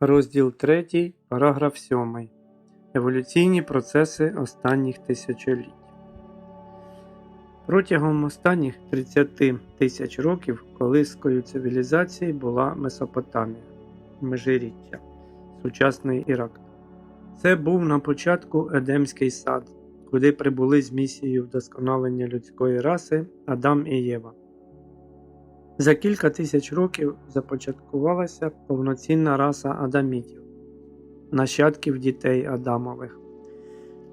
Розділ 3, параграф 7. Еволюційні процеси останніх тисячоліть. Протягом останніх 30 тисяч років колискою цивілізації була Месопотамія, Межиріччя, сучасний Ірак. Це був на початку Едемський сад, куди прибули з місією вдосконалення людської раси Адам і Єва. За кілька тисяч років започаткувалася повноцінна раса адамітів, нащадків дітей Адамових.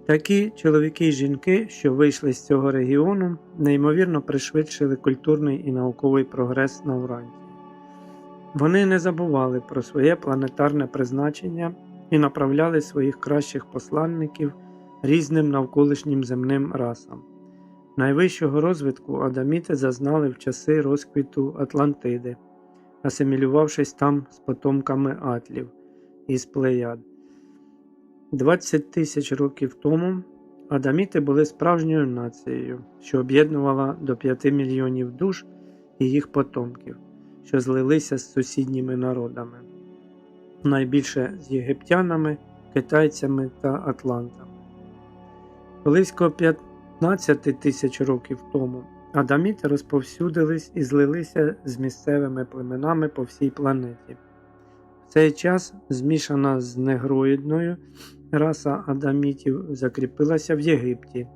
Такі чоловіки й жінки, що вийшли з цього регіону, неймовірно пришвидшили культурний і науковий прогрес на Уранті. Вони не забували про своє планетарне призначення і направляли своїх кращих посланників різним навколишнім земним расам. Найвищого розвитку адаміти зазнали в часи розквіту Атлантиди, асимілювавшись там з потомками атлів із плеяд. 20 тисяч років тому адаміти були справжньою нацією, що об'єднувала до 5 мільйонів душ і їх потомків, що злилися з сусідніми народами, найбільше з єгиптянами, китайцями та атлантами. Близько 15 тисяч років тому адаміти розповсюдились і злилися з місцевими племенами по всій планеті. В цей час змішана з негроїдною раса адамітів закріпилася в Єгипті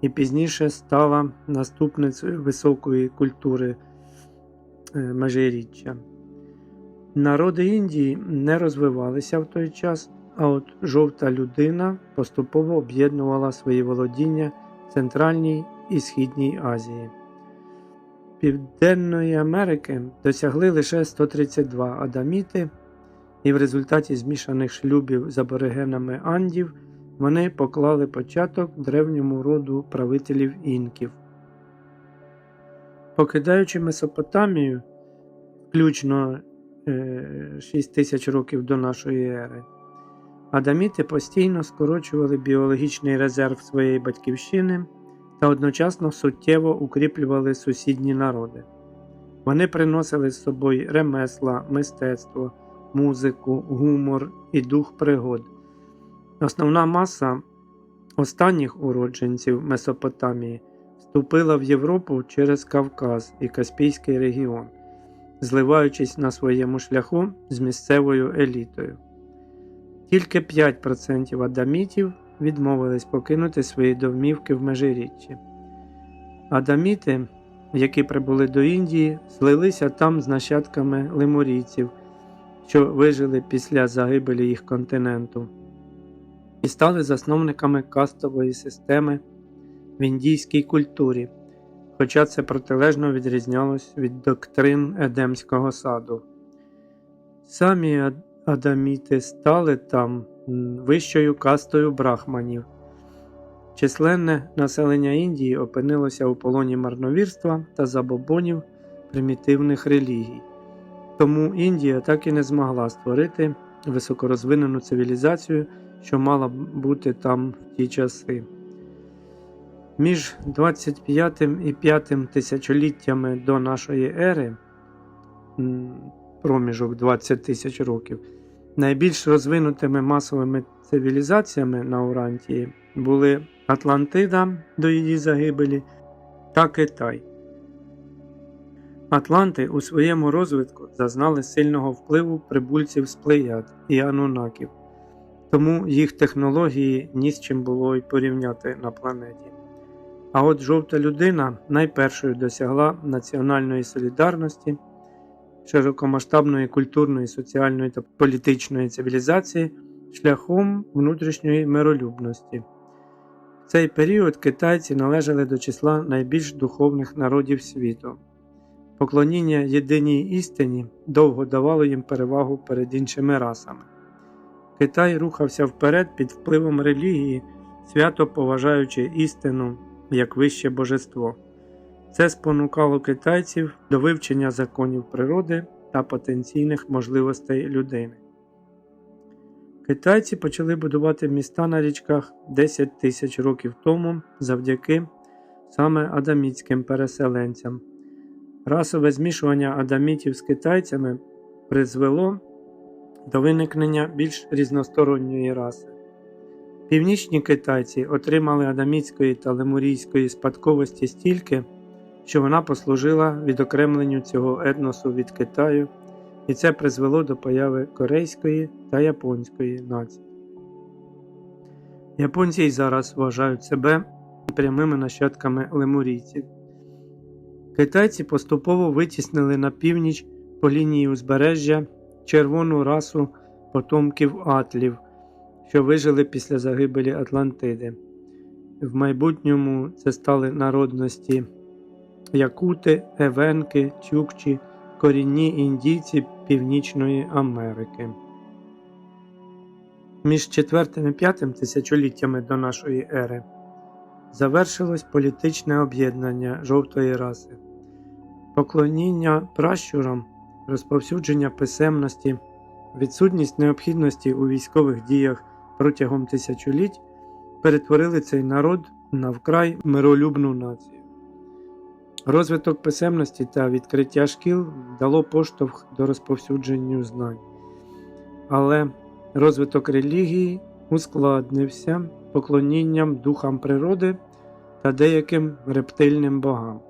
і пізніше стала наступницею високої культури е, межиріччя. Народи Індії не розвивалися в той час, а от жовта людина поступово об'єднувала свої володіння Центральній і Східній Азії. Південної Америки досягли лише 132 адаміти, і в результаті змішаних шлюбів з аборигенами Андів вони поклали початок древньому роду правителів інків. Покидаючи Месопотамію, включно 6 тисяч років до нашої ери, адаміти постійно скорочували біологічний резерв своєї батьківщини та одночасно суттєво укріплювали сусідні народи. Вони приносили з собою ремесла, мистецтво, музику, гумор і дух пригод. Основна маса останніх уродженців Месопотамії вступила в Європу через Кавказ і Каспійський регіон, зливаючись на своєму шляху з місцевою елітою. Тільки 5% адамітів відмовились покинути свої домівки в межиріччі. Адаміти, які прибули до Індії, злилися там з нащадками лемурійців, що вижили після загибелі їх континенту, і стали засновниками кастової системи в індійській культурі, хоча це протилежно відрізнялось від доктрин Едемського саду. Самі адаміти стали там вищою кастою брахманів. Численне населення Індії опинилося у полоні марновірства та забобонів примітивних релігій. Тому Індія так і не змогла створити високорозвинену цивілізацію, що мала бути там в ті часи. Між 25 і 5 тисячоліттями до нашої ери, проміжок 20 тисяч років, найбільш розвинутими масовими цивілізаціями на Урантії були Атлантида до її загибелі та Китай. Атланти у своєму розвитку зазнали сильного впливу прибульців з плеяд і анунаків, тому їх технології ні з чим було й порівняти на планеті. А от жовта людина найпершою досягла національної солідарності, широкомасштабної культурної, соціальної та політичної цивілізації шляхом внутрішньої миролюбності. В цей період китайці належали до числа найбільш духовних народів світу. Поклоніння єдиній істині довго давало їм перевагу перед іншими расами. Китай рухався вперед під впливом релігії, свято поважаючи істину як вище божество. Це спонукало китайців до вивчення законів природи та потенційних можливостей людини. Китайці почали будувати міста на річках 10 тисяч років тому завдяки саме адамітським переселенцям. Расове змішування адамітів з китайцями призвело до виникнення більш різносторонньої раси. Північні китайці отримали адамітської та лемурійської спадковості стільки, що вона послужила відокремленню цього етносу від Китаю, і це призвело до появи корейської та японської націй. Японці й зараз вважають себе прямими нащадками лемурійців. Китайці поступово витіснили на північ по лінії узбережжя червону расу потомків атлів, що вижили після загибелі Атлантиди. В майбутньому це стали народності якути, евенки, чукчі, корінні індійці Північної Америки. Між 4 і 5 тисячоліттями до нашої ери завершилось політичне об'єднання жовтої раси, поклоніння пращурам, розповсюдження писемності, відсутність необхідності у військових діях протягом тисячоліть перетворили цей народ на вкрай миролюбну націю. Розвиток писемності та відкриття шкіл дало поштовх до розповсюдженню знань. Але розвиток релігії ускладнився поклонінням духам природи та деяким рептильним богам.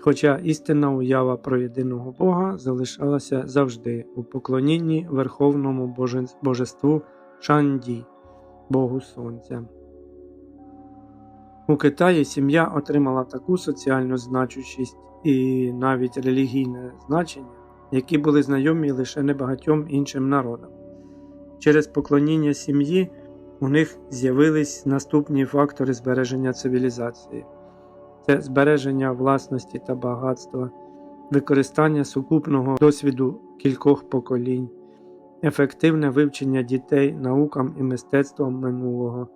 Хоча істинна уява про єдиного Бога залишалася завжди у поклонінні Верховному Божеству Шанді, Богу Сонця. У Китаї сім'я отримала таку соціальну значущість і навіть релігійне значення, які були знайомі лише небагатьом іншим народам. Через поклоніння сім'ї у них з'явились наступні фактори збереження цивілізації: це збереження власності та багатства, використання сукупного досвіду кількох поколінь, ефективне вивчення дітей наукам і мистецтвам минулого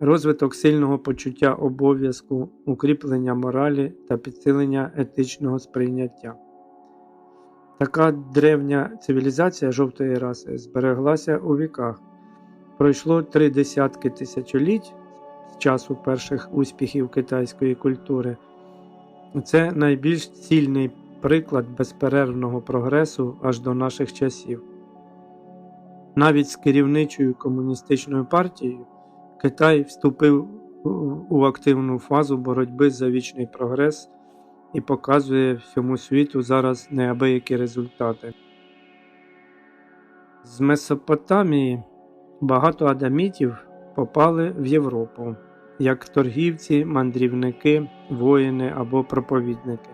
розвиток сильного почуття обов'язку, укріплення моралі та підсилення етичного сприйняття. Така древня цивілізація жовтої раси збереглася у віках. Пройшло три десятки тисячоліть з часу перших успіхів китайської культури. Це найбільш цільний приклад безперервного прогресу аж до наших часів. Навіть з керівничою комуністичною партією Китай вступив у активну фазу боротьби за вічний прогрес і показує всьому світу зараз неабиякі результати. З Месопотамії багато адамітів попали в Європу як торгівці, мандрівники, воїни або проповідники.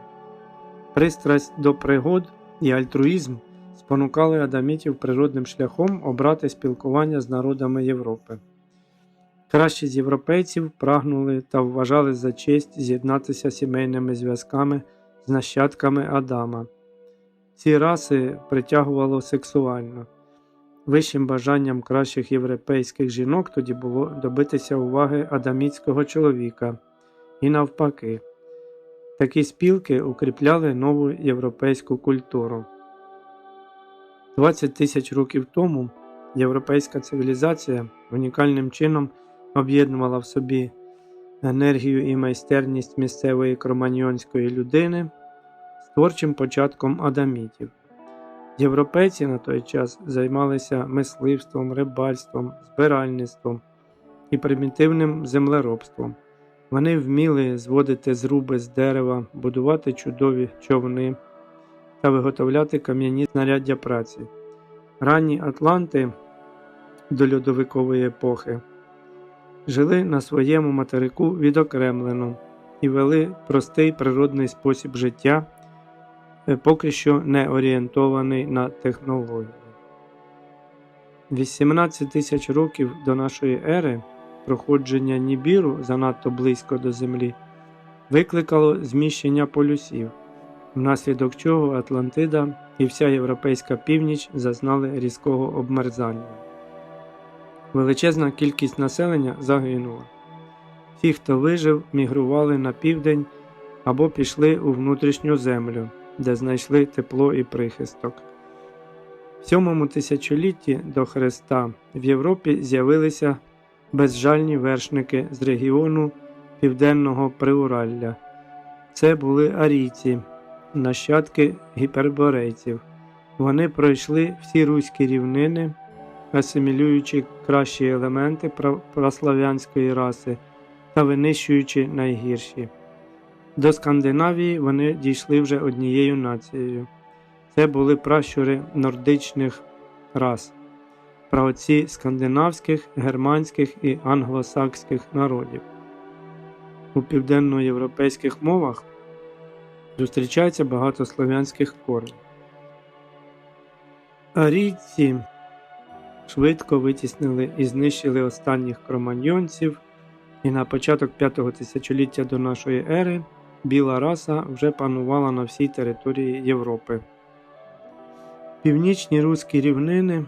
Пристрасть до пригод і альтруїзм спонукали адамітів природним шляхом обрати спілкування з народами Європи. Кращі з європейців прагнули та вважали за честь з'єднатися сімейними зв'язками з нащадками Адама. Ці раси притягувало сексуально. Вищим бажанням кращих європейських жінок тоді було добитися уваги адамітського чоловіка і навпаки. Такі спілки укріпляли нову європейську культуру. 20 тисяч років тому європейська цивілізація унікальним чином об'єднувала в собі енергію і майстерність місцевої кроманьйонської людини з творчим початком адамітів. Європейці на той час займалися мисливством, рибальством, збиральництвом і примітивним землеробством. Вони вміли зводити зруби з дерева, будувати чудові човни та виготовляти кам'яні знаряддя праці. Ранні Атланти до льодовикової епохи жили на своєму материку відокремлено і вели простий природний спосіб життя, е, поки що не орієнтований на технології. 18 тисяч років до нашої ери проходження Нібіру занадто близько до Землі викликало зміщення полюсів, внаслідок чого Атлантида і вся європейська північ зазнали різкого обмерзання. Величезна кількість населення загинула. Ті, хто вижив, мігрували на південь або пішли у внутрішню землю, де знайшли тепло і прихисток. В сьомому тисячолітті до Христа в Європі з'явилися безжальні вершники з регіону Південного Приуралля. Це були арійці, нащадки гіперборейців. Вони пройшли всі руські рівнини, асимілюючи кращі елементи пра- праслав'янської раси та винищуючи найгірші. До Скандинавії вони дійшли вже однією нацією. Це були пращури нордичних рас, праотці скандинавських, германських і англосакських народів. У південноєвропейських мовах зустрічається багато слов'янських корнів. Арійці швидко витіснили і знищили останніх кроманьйонців, і на початок п'ятого тисячоліття до нашої ери біла раса вже панувала на всій території Європи. Північні руські рівнини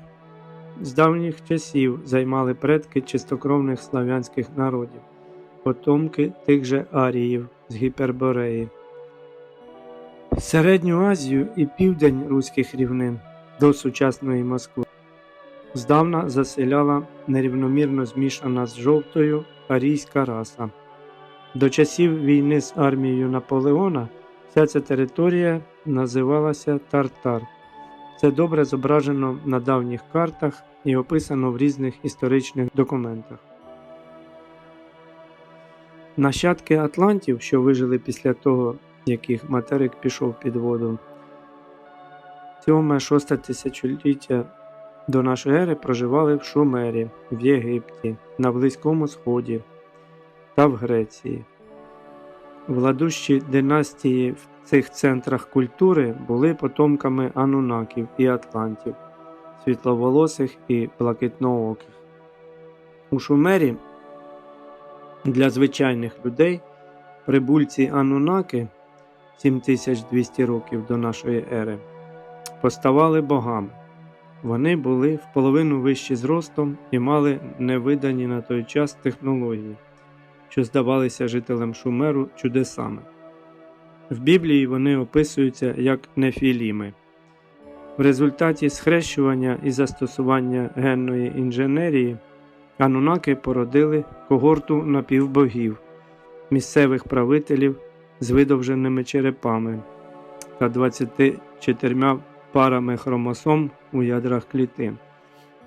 з давніх часів займали предки чистокровних славянських народів, потомки тих же аріїв з Гіпербореї. Середню Азію і південь руських рівнин до сучасної Москви здавна заселяла нерівномірно змішана з жовтою арійська раса. До часів війни з армією Наполеона вся ця територія називалася Тартар. Це добре зображено на давніх картах і описано в різних історичних документах. Нащадки атлантів, що вижили після того, як їх материк пішов під воду, 7-6 тисячоліття до нашої ери проживали в Шумері, в Єгипті, на Близькому Сході та в Греції. Владущі династії в цих центрах культури були потомками анунаків і атлантів, світловолосих і блакитнооких. У Шумері для звичайних людей прибульці анунаки 7200 років до нашої ери поставали богами. Вони були в половину вищі зростом і мали невидані на той час технології, що здавалися жителям Шумеру чудесами. В Біблії вони описуються як нефіліми. В результаті схрещування і застосування генної інженерії анунаки породили когорту напівбогів, місцевих правителів з видовженими черепами та 24 парами хромосом у ядрах клітин,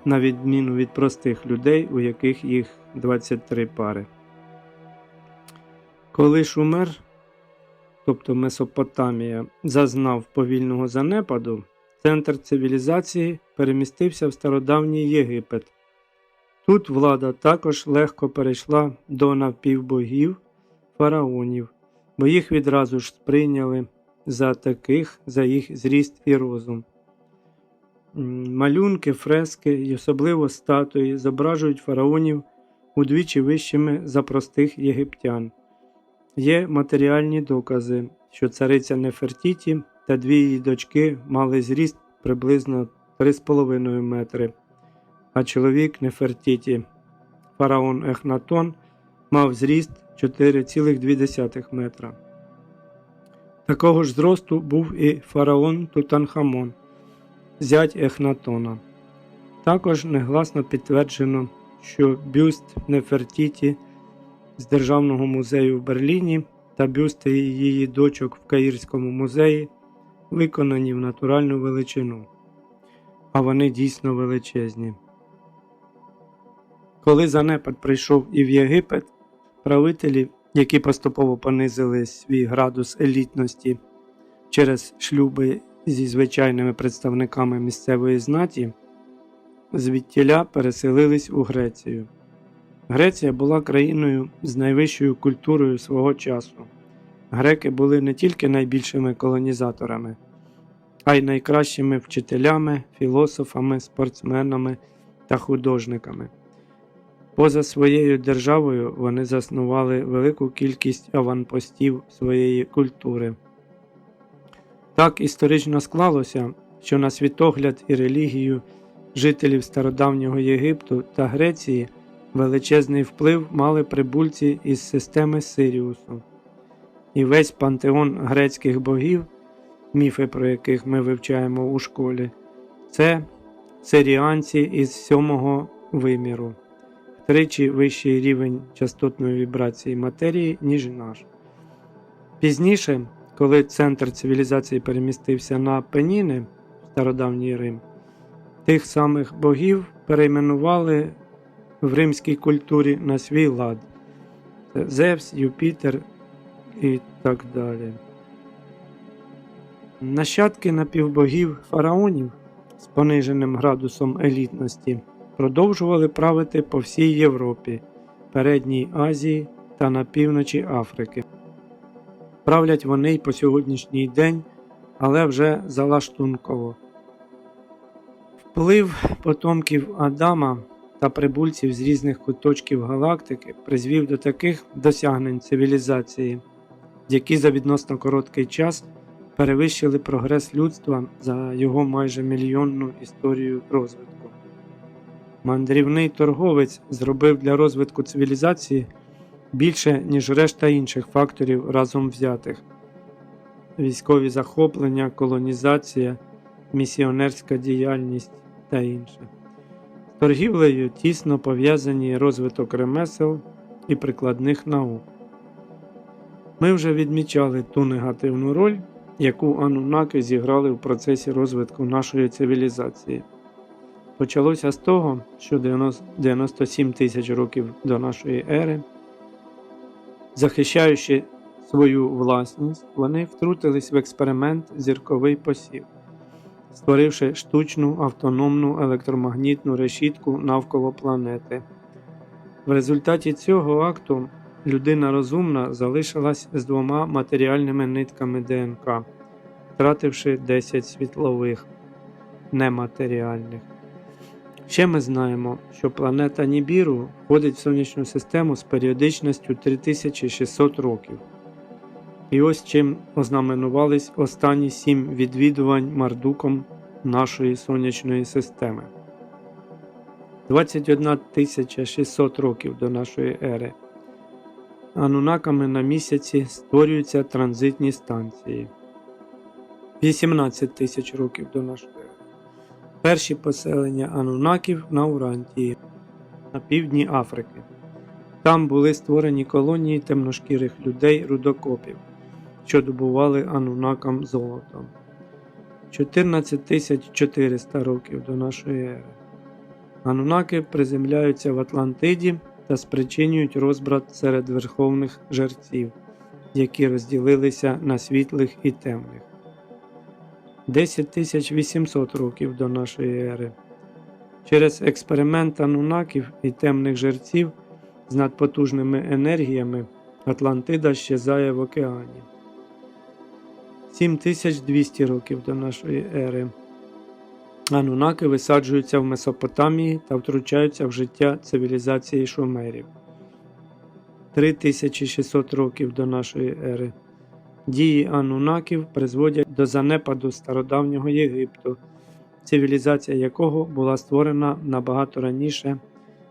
на відміну від простих людей, у яких їх 23 пари. Коли Шумер, тобто Месопотамія, зазнав повільного занепаду, центр цивілізації перемістився в стародавній Єгипет. Тут влада також легко перейшла до навпівбогів фараонів, бо їх відразу ж сприйняли за таких, за їх зріст і розум. Малюнки, фрески і особливо статуї зображують фараонів удвічі вищими за простих єгиптян. Є матеріальні докази, що цариця Нефертіті та дві її дочки мали зріст приблизно 3,5 метри, а чоловік Нефертіті, фараон Ехнатон, мав зріст 4,2 метра. Такого ж зросту був і фараон Тутанхамон, зять Ехнатона. Також негласно підтверджено, що бюст Нефертіті з Державного музею в Берліні та бюсти її дочок в Каїрському музеї виконані в натуральну величину, а вони дійсно величезні. Коли занепад прийшов і в Єгипет, правителі, які поступово понизили свій градус елітності через шлюби зі звичайними представниками місцевої знаті, звідтіля переселились у Грецію. Греція була країною з найвищою культурою свого часу. Греки були не тільки найбільшими колонізаторами, а й найкращими вчителями, філософами, спортсменами та художниками. Поза своєю державою вони заснували велику кількість аванпостів своєї культури. Так історично склалося, що на світогляд і релігію жителів стародавнього Єгипту та Греції величезний вплив мали прибульці із системи Сиріусу. І весь пантеон грецьких богів, міфи про яких ми вивчаємо у школі, це сиріанці із сьомого виміру, втричі вищий рівень частотної вібрації матерії, ніж наш. Пізніше, коли центр цивілізації перемістився на Пеніни стародавній Рим. Тих самих богів перейменували в римській культурі на свій лад. Це Зевс, Юпітер і так далі. Нащадки напівбогів фараонів з пониженим градусом елітності продовжували правити по всій Європі, Передній Азії та на півночі Африки. Правлять вони й по сьогоднішній день, але вже залаштунково. Вплив потомків Адама та прибульців з різних куточків галактики призвів до таких досягнень цивілізації, які за відносно короткий час перевищили прогрес людства за його майже мільйонну історію розвитку. Мандрівний торговець зробив для розвитку цивілізації більше, ніж решта інших факторів разом взятих: військові захоплення, колонізація, місіонерська діяльність та інше. З торгівлею тісно пов'язані розвиток ремесел і прикладних наук. Ми вже відмічали ту негативну роль, яку анунаки зіграли в процесі розвитку нашої цивілізації. Почалося з того, що 90 97 тисяч років до нашої ери, захищаючи свою власність, вони втрутились в експеримент зірковий посів, створивши штучну автономну електромагнітну решітку навколо планети. В результаті цього акту людина розумна залишилась з двома матеріальними нитками ДНК, втративши 10 світлових нематеріальних. Ще ми знаємо, що планета Нібіру входить в сонячну систему з періодичністю 3600 років. І ось чим ознаменувались останні сім відвідувань Мардуком нашої сонячної системи. 21 600 років до нашої ери. Анунаками на місяці створюються транзитні станції. 18 тисяч років до нашої. Перші поселення анунаків на Урантії на півдні Африки. Там були створені колонії темношкірих людей рудокопів, що добували анунакам золотом. 14 400 років до нашої ери. Анунаки приземляються в Атлантиді та спричинюють розбрат серед верховних жерців, які розділилися на світлих і темних. 10 800 років до нашої ери. Через експеримент анунаків і темних жерців з надпотужними енергіями Атлантида щезає в океані. 7200 років до нашої ери. Анунаки висаджуються в Месопотамії та втручаються в життя цивілізації шумерів. 3600 років до нашої ери. Дії анунаків призводять до занепаду стародавнього Єгипту, цивілізація якого була створена набагато раніше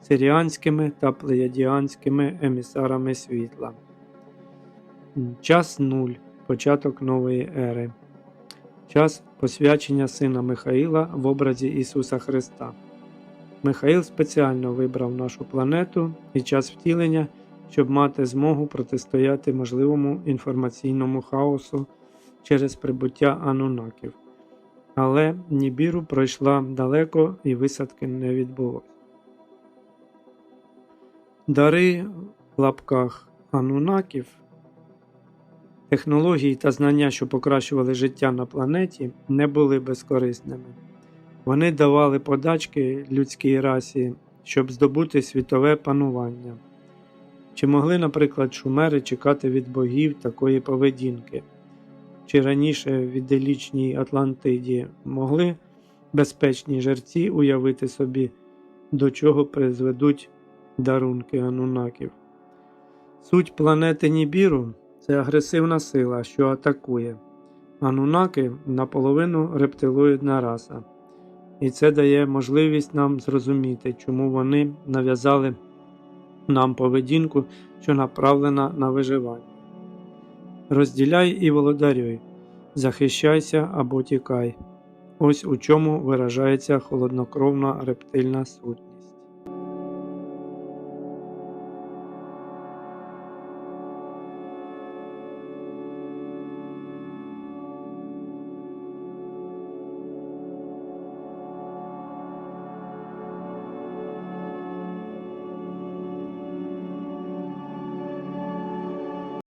сиріанськими та плеядіанськими емісарами світла. Час нуль. Початок нової ери. Час посвячення сина Михаїла в образі Ісуса Христа. Михаїл спеціально вибрав нашу планету і час втілення, щоб мати змогу протистояти можливому інформаційному хаосу через прибуття анунаків. Але Нібіру пройшла далеко і висадки не відбулося. Дари в лапках анунаків Технології та знання, що покращували життя на планеті, не були безкорисними. Вони давали подачки людській расі, щоб здобути світове панування. Чи могли, наприклад, шумери чекати від богів такої поведінки? Чи раніше в іделічній Атлантиді могли безпечні жерці уявити собі, до чого призведуть дарунки анунаків? Суть планети Нібіру це агресивна сила, що атакує. Анунаки наполовину рептилоїдна раса, і це дає можливість нам зрозуміти, чому вони нав'язали нам поведінку, що направлена на виживання. Розділяй і володарюй, захищайся або тікай. Ось у чому виражається холоднокровна рептильна сутність.